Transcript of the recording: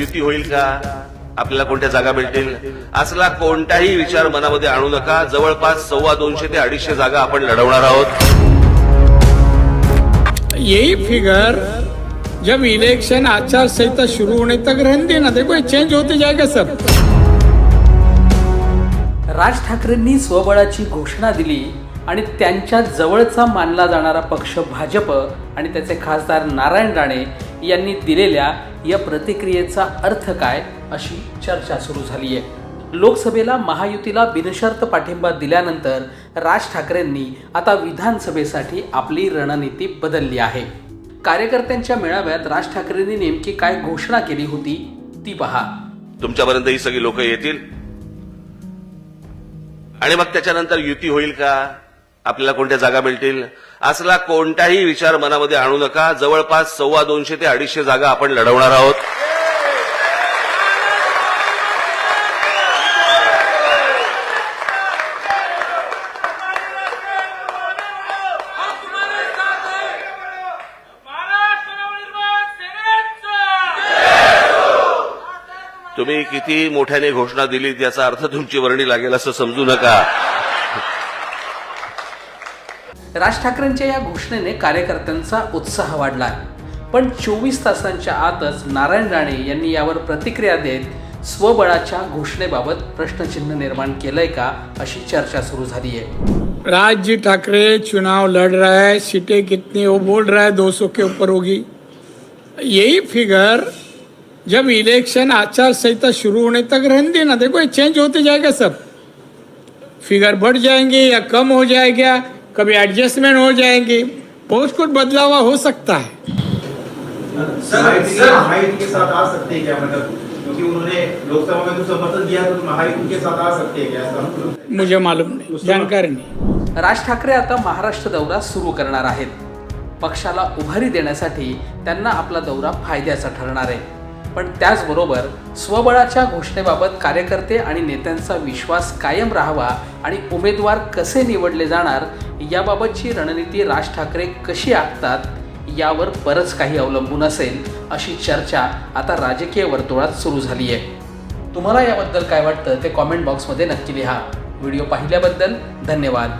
युती होईल का? आपल्याला कोणत्या जागा मिळतील असला कोणताही विचार मनामध्ये आणू नका. जवळपास सव्वा दोनशे ते अडीचशे जागा आपण लढवणार आहोत. यही फिगर जब इलेक्शन आचार संहिता शुरू होने तक रहने देना। देखो ये चेंज होते जाएगा सब। राज ठाकरेंनी स्वबळाची घोषणा दिली आणि त्यांच्या जवळचा मानला जाणारा पक्ष भाजप आणि त्याचे खासदार नारायण राणे यांनी दिलेल्या या प्रतिक्रियेचा अर्थ काय अशी चर्चा सुरू झाली आहे लोकसभेला महायुतीला बिनशर्त पाठिंबा दिल्यानंतर राज ठाकरेंनी आता विधानसभेसाठी आपली रणनीती बदलली आहे. कार्यकर्त्यांच्या मेळाव्यात राज ठाकरेंनी नेमकी काय घोषणा केली होती ती पहा. तुमच्यापर्यंत ही सगळी लोक येतील? आणि मग त्याच्यानंतर युती होईल का? आपल्याला कोणत्या जागा मिळतील? असला कोणताही विचार मनामध्ये आणू नका. जवळपास सव्वा दोनशे ते अडीचशे जागा आपण लढवणार आहोत. तुम्ही किती मोठ्याने घोषणा दिली याचा अर्थ तुमची वर्णी लागेल असं समजू नका. राज ठाकरेंच्या या घोषणेने कार्यकर्त्यांचा उत्साह वाढला पण चोवीस तासांच्या आतच नारायण राणे यांनी यावर प्रतिक्रिया देत स्वबळाच्या घोषणेबाबत प्रश्नचिन्ह निर्माण केलंय का अशी चर्चा सुरू झाली आहे राज जी ठाकरे चुनाव लड़ रहा है सीटें कितनी वो बोल रहा है 200 के ऊपर होगी। यही फिगर जब इलेक्शन आचार संहिता शुरू होने तक रहने देना देखो ये चेंज होते जाएगा सब। फिगर बढ़ जाएंगे या कम हो जाएगा कभी एडजस्टमेंट हो जाएंगे बहुत कुछ बदलाव हो सकता है। सर महायुति के साथ आ सकते हैं क्या मतलब क्योंकि उन्होंने लोकसभा में तो समर्थन दिया तो महायुति के साथ आ सकते हैं क्या ऐसा मतलब मुझे मालूम नहीं जानकारी नहीं। राज ठाकरे आता महाराष्ट्र दौरा सुरू करणार आहेत. पक्षाला उभारी देण्यासाठी त्यांना आपला दौरा फायद्याचा ठरणार आहे. पण त्याचबरोबर स्वबळाच्या घोषणेबाबत कार्यकर्ते आणि नेत्यांचा विश्वास कायम राहावा आणि उमेदवार कसे निवडले जाणार याबाबतची रणनीती राज ठाकरे कशी आखतात यावर बरंच काही अवलंबून असेल अशी चर्चा आता राजकीय वर्तुळात सुरू झाली आहे. तुम्हाला याबद्दल काय वाटतं ते कॉमेंट बॉक्समध्ये नक्की लिहा. व्हिडिओ पाहिल्याबद्दल धन्यवाद.